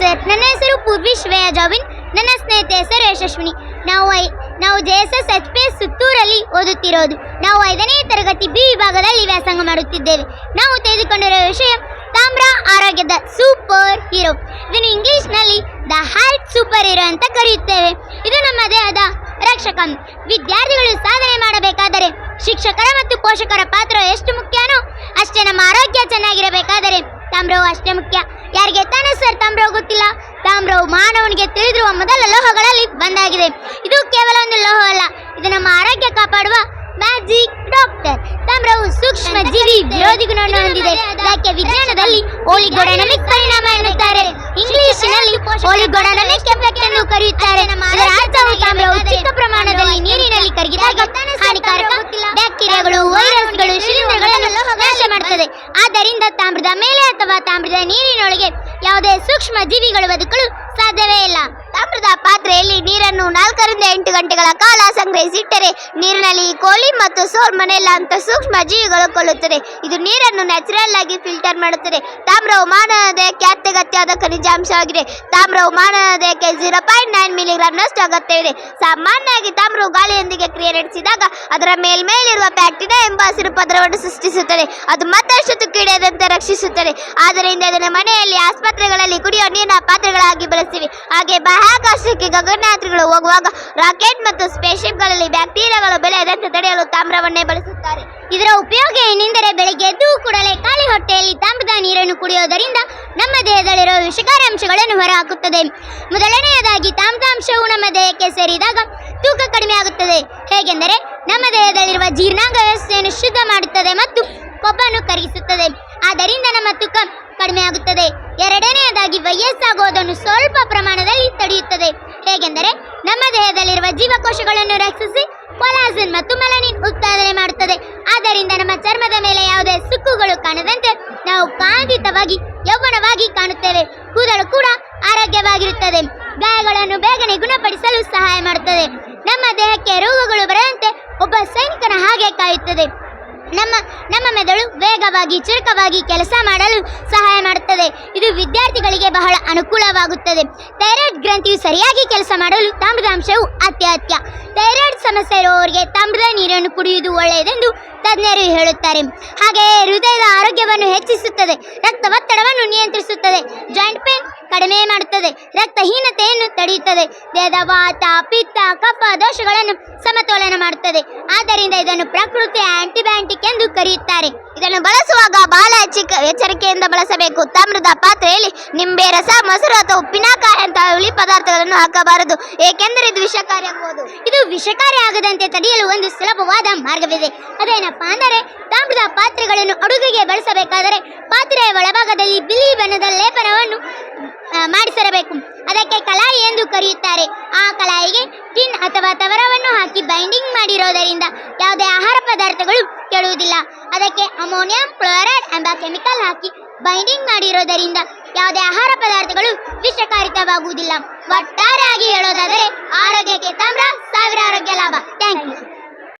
Sir ನನ್ನ ಹೆಸರು ಪೂರ್ವಿ ಶ್ರೇಯ ಜಾವಿನ್, ನನ್ನ ಸ್ನೇಹಿತೆ ಹೆಸರು ಯಶಸ್ವಿನಿ. ನಾವು ಐ ನಾವು J S S H P S ಸುತ್ತೂರಲ್ಲಿ ಓದುತ್ತಿರೋದು. ನಾವು ಐದನೇ ತರಗತಿ ಬಿ ವಿಭಾಗದಲ್ಲಿ ವ್ಯಾಸಂಗ ಮಾಡುತ್ತಿದ್ದೇವೆ. ನಾವು ತೆಗೆದುಕೊಂಡಿರುವ ವಿಷಯ ತಾಮ್ರ ಆರೋಗ್ಯದ ಸೂಪರ್ ಹೀರೋ. ಇದನ್ನು ಇಂಗ್ಲಿಷ್ನಲ್ಲಿ ದ ಹಾರ್ಟ್ ಸೂಪರ್ ಹೀರೋ ಅಂತ ಕರೆಯುತ್ತೇವೆ. ಇದು ನಮ್ಮ ದೇಹದ ರಕ್ಷಕ ವಿದ್ಯಾರ್ಥಿಗಳು ಸಾಧನೆ ಮಾಡಬೇಕಾದರೆ ಶಿಕ್ಷಕರ ಮತ್ತು ಪೋಷಕರ ಪಾತ್ರ ಎಷ್ಟು ಮುಖ್ಯನೋ ಅಷ್ಟೇ ನಮ್ಮ ಆರೋಗ್ಯ ಚೆನ್ನಾಗಿರಬೇಕಾದರೆ ತಾಮ್ರವು ಅಷ್ಟೇ ಮುಖ್ಯ ಯಾರಿಗೆ ತಾನೇ ಸರ್ ತಾಮ್ರವು ಗೊತ್ತಿಲ್ಲ ತಾಮ್ರವು ತಿಳಿದಿರುವ ಮೊದಲ ಲೋಹಗಳಲ್ಲಿ ಬಂದಾಗಿದೆ ಇದು ಕೇವಲ ಒಂದು ಲೋಹ ಅಲ್ಲ ಇದು ನಮ್ಮ ಆರೋಗ್ಯ ಕಾಪಾಡುವ ಮ್ಯಾಜಿಕ್ ಡಾಕ್ಟರ್ ತಾಮ್ರವು ಸೂಕ್ಷ್ಮ ಜೀವಿ ವಿರೋಧಿ ಗುಣವನ್ನು ಹೊಂದಿದೆ ಇದಕ್ಕೆ ವಿಜ್ಞಾನದಲ್ಲಿ ಓಲಿಗೊಡನಮಿಕ್ ಪರಿಣಾಮ ಎನ್ನುತ್ತಾರೆ? ಇಂಗ್ಲಿಷಿನಲ್ಲಿ ಓಲಿಗೊಡನಮಿಕ್ ಎಫೆಕ್ಟ್ ಎಂದು ಕರೆಯುತ್ತಾರೆ. ಇದರ ಅರ್ಥವು ತಾಮ್ರವು ಚಿಕ್ಕ ಪ್ರಮಾಣದಲ್ಲಿ ನೀರಿನಲ್ಲಿ ಕರಗಿದಾಗ ಹಾನಿಕಾರಕ ಬ್ಯಾಕ್ಟೀರಿಯಾಗಳು ವೈರಸ್ಗಳು ಶಿಲೀಂಧ್ರಗಳನ್ನು ನಾಶ ಮಾಡುತ್ತದೆ ಆದ್ದರಿಂದ ತಾಮ್ರದ ಮೇಲೆ ಅಥವಾ ತಾಮ್ರದ ನೀರಿನೊಳಗೆ ಯಾವುದೇ ಸೂಕ್ಷ್ಮ ಜೀವಿಗಳು ಬದುಕಲು ಸಾಧ್ಯವೇ ಇಲ್ಲ. ತಾಮ್ರದ ಪಾತ್ರೆಯಲ್ಲಿ ನೀರನ್ನು ನಾಲ್ಕರಿಂದ ಎಂಟು ಗಂಟೆಗಳ ಕಾಲ ಸಂಗ್ರಹಿಸಿಟ್ಟರೆ ನೀರಿನಲ್ಲಿ ಕೋಳಿ ಮತ್ತು ಸೋಲ್ಮನೆಲ್ಲ ಅಂತ ಸೂಕ್ಷ್ಮ ಜೀವಿಗಳು ಕೊಳ್ಳುತ್ತದೆ ಇದು ನೀರನ್ನು ನ್ಯಾಚುರಲ್ ಆಗಿ ಫಿಲ್ಟರ್ ಮಾಡುತ್ತದೆ. ತಾಮ್ರವು ಮಾನವ ದೇಹಕ್ಕೆ ಅತ್ಯಗತ್ಯವಾದ ಖನಿಜಾಂಶವಾಗಿದೆ. ತಾಮ್ರವು ಮಾನವ ದೇಹಕ್ಕೆ ಜೀರೋ ಪಾಯಿಂಟ್ ನೈನ್ ಮಿಲಿಗ್ರಾಮ್ನಷ್ಟು ಅಗತ್ಯವಿದೆ. ಸಾಮಾನ್ಯವಾಗಿ ತಾಮ್ರವು ಗಾಳಿಯೊಂದಿಗೆ ಕ್ರಿಯೆ ನಡೆಸಿದಾಗ ಅದರ ಮೇಲ್ಮೇಲಿರುವ ಬ್ಯಾಕ್ಟೀರಿಯಾ ಎಂಬ ಹಸಿರು ಪದರವನ್ನು ಸೃಷ್ಟಿಸುತ್ತದೆ. ಅದು ಮತ್ತಷ್ಟು ತುಕ್ಕಿಡಿಯದಂತೆ ರಕ್ಷಿಸುತ್ತದೆ. ಆದ್ದರಿಂದ ಇದನ್ನು ಮನೆಯಲ್ಲಿ ಆಸ್ಪತ್ರೆಗಳಲ್ಲಿ ಕುಡಿಯುವ ನೀರಿನ ಪಾತ್ರೆಗಳಾಗಿ ಬಳಸ್ತೀವಿ ಹಾಗೆ ಬಾಹ್ಯಾಕಾಶಕ್ಕೆ ಗಗನಯಾತ್ರಿಗಳು ಹೋಗುವಾಗ ರಾಕೆಟ್ ಮತ್ತು ಸ್ಪೇಸ್ಶಿಪ್ಗಳಲ್ಲಿ ಬ್ಯಾಕ್ಟೀರಿಯಾಗಳು ಬೆಳೆಯದಂತೆ ತಡೆಯಲು ತಾಮ್ರವನ್ನೇ ಬಳಸುತ್ತಾರೆ. ಇದರ ಉಪಯೋಗ ಏನೆಂದರೆ ಬೆಳಗ್ಗೆ ಎದ್ದು ಕೂಡಲೇ ಖಾಲಿ ಹೊಟ್ಟೆಯಲ್ಲಿ ತಾಮ್ರದ ನೀರನ್ನು ಕುಡಿಯೋದರಿಂದ ನಮ್ಮ ದೇಹದಲ್ಲಿರುವ ವಿಷಕಾರಿ ಅಂಶಗಳನ್ನು ಹೊರಹಾಕುತ್ತದೆ. ಮೊದಲನೆಯದಾಗಿ ತಾಮ್ರಾಂಶವು ನಮ್ಮ ದೇಹಕ್ಕೆ ಸೇರಿದಾಗ ತೂಕ ಕಡಿಮೆ ಆಗುತ್ತದೆ. ಹೇಗೆಂದರೆ ನಮ್ಮ ದೇಹದಲ್ಲಿರುವ ಜೀರ್ಣಾಂಗ ವ್ಯವಸ್ಥೆಯನ್ನು ಶುದ್ಧ ಮಾಡುತ್ತದೆ ಮತ್ತು ಕೊಬ್ಬನ್ನು ಕರಗಿಸುತ್ತದೆ. ಆದ್ದರಿಂದ ನಮ್ಮ ತೂಕ ಕಡಿಮೆಯಾಗುತ್ತದೆ ಎರಡನೆಯದಾಗಿ ವಯಸ್ಸಾಗುವುದನ್ನು ಸ್ವಲ್ಪ ಪ್ರಮಾಣದಲ್ಲಿ ತಡೆಯುತ್ತದೆ. ಹೇಗೆಂದರೆ, ನಮ್ಮ ದೇಹದಲ್ಲಿರುವ ಜೀವಕೋಶಗಳನ್ನು ರಕ್ಷಿಸಿ ಕೊಲಾಜಿನ್ ಮತ್ತು ಮೆಲನಿನ್ ಉತ್ಪಾದನೆ ಮಾಡುತ್ತದೆ. ಆದ್ದರಿಂದ ನಮ್ಮ ಚರ್ಮದ ಮೇಲೆ ಯಾವುದೇ ಸುಕ್ಕುಗಳು ಕಾಣದಂತೆ ನಾವು ಕಾಂತಿತವಾಗಿ, ಯೌವನವಾಗಿ ಕಾಣುತ್ತೇವೆ. ಕೂದಲು ಕೂಡ ಆರೋಗ್ಯವಾಗಿರುತ್ತದೆ. ಗಾಯಗಳನ್ನು ಬೇಗನೆ ಗುಣಪಡಿಸಲು ಸಹಾಯ ಮಾಡುತ್ತದೆ. ನಮ್ಮ ದೇಹಕ್ಕೆ ರೋಗಗಳು ಬರದಂತೆ ಒಬ್ಬ ಸೈನಿಕನ ಹಾಗೆ ಕಾಯುತ್ತದೆ. ನಮ್ಮ ನಮ್ಮ ಮೆದುಳು ವೇಗವಾಗಿ, ಚುರುಕವಾಗಿ ಕೆಲಸ ಮಾಡಲು ಸಹಾಯ ಮಾಡುತ್ತದೆ. ಇದು ವಿದ್ಯಾರ್ಥಿಗಳಿಗೆ ಬಹಳ ಅನುಕೂಲವಾಗುತ್ತದೆ. ಥೈರಾಯ್ಡ್ ಗ್ರಂಥಿಯು ಸರಿಯಾಗಿ ಕೆಲಸ ಮಾಡಲು ತಾಮ್ರದ ಅಂಶವು ಅತ್ಯಗತ್ಯ ಥೈರಾಯ್ಡ್ ಸಮಸ್ಯೆ ಇರುವವರಿಗೆ ತಾಮ್ರದ ನೀರನ್ನು ಕುಡಿಯುವುದು ಒಳ್ಳೆಯದೆಂದು ತಜ್ಞರು ಹೇಳುತ್ತಾರೆ. ಹಾಗೆಯೇ ಹೃದಯದ ಆರೋಗ್ಯವನ್ನು ಹೆಚ್ಚಿಸುತ್ತದೆ ರಕ್ತ ಒತ್ತಡವನ್ನು ನಿಯಂತ್ರಿಸುತ್ತದೆ. ಜಾಯಿಂಟ್ ಪೇನ್ ಕಡಿಮೆ ಮಾಡುತ್ತದೆ. ರಕ್ತಹೀನತೆಯನ್ನು ತಡೆಯುತ್ತದೆ. ದೇಹದ ವಾತ ಪಿತ್ತ, ಕಫ ದೋಷಗಳನ್ನು ಸಮತೋಲನ ಮಾಡುತ್ತದೆ. ಆದ್ದರಿಂದ ಇದನ್ನು ಪ್ರಕೃತಿ ಆಂಟಿಬಯೋಟಿಕ್ ಎಂದು ಕರೆಯುತ್ತಾರೆ. ಇದನ್ನು ಬಳಸುವಾಗ ಬಹಳ ಚಿಕ್ಕ ಎಚ್ಚರಿಕೆಯಿಂದ ಬಳಸಬೇಕು. ತಾಮ್ರದ ಪಾತ್ರೆಯಲ್ಲಿ ನಿಂಬೆ, ರಸ, ಮೊಸರು ಅಥವಾ ಉಪ್ಪಿನಕಾಯಿ ಅಂತ ಹುಳಿ ಪದಾರ್ಥಗಳನ್ನು ಹಾಕಬಾರದು. ಏಕೆಂದರೆ ಇದು ವಿಷಕಾರಿಯಾಗಬಹುದು ಇದು ವಿಷಕಾರಿ ಆಗದಂತೆ ತಡೆಯಲು ಒಂದು ಸುಲಭವಾದ ಮಾರ್ಗವಿದೆ. ಅದೇನಪ್ಪ ಅಂದರೆ, ತಾಮ್ರದ ಪಾತ್ರೆಗಳನ್ನು ಅಡುಗೆಗೆ ಬಳಸಬೇಕಾದರೆ ಪಾತ್ರೆಯ ಒಳಭಾಗದಲ್ಲಿ ಬಿಳಿ ಬಣ್ಣದ ಲೇಪನವನ್ನು ಮಾಡಿಸಿರಬೇಕು. ಅದಕ್ಕೆ ಕಲಾಯಿ ಎಂದು ಕರೆಯುತ್ತಾರೆ. ಆ ಕಲಾಯಿಗೆ ಟಿನ್ ಅಥವಾ ತವರವನ್ನು ಹಾಕಿ ಬೈಂಡಿಂಗ್ ಮಾಡಿರೋದರಿಂದ ಯಾವುದೇ ಆಹಾರ ಪದಾರ್ಥಗಳು ಕೆಡುವುದಿಲ್ಲ ಅದಕ್ಕೆ ಅಮೋನಿಯಂ ಕ್ಲೋರೈಡ್ ಎಂಬ ಕೆಮಿಕಲ್ ಹಾಕಿ ಬೈಂಡಿಂಗ್ ಮಾಡಿರೋದರಿಂದ ಯಾವುದೇ ಆಹಾರ ಪದಾರ್ಥಗಳು ವಿಷಕಾರಿತವಾಗುವುದಿಲ್ಲ. ಒಟ್ಟಾರೆಯಾಗಿ ಹೇಳೋದಾದರೆ ಆರೋಗ್ಯಕ್ಕೆ ತಾಮ್ರ ಸಾವಿರ ಆರೋಗ್ಯ ಲಾಭ. Thank you.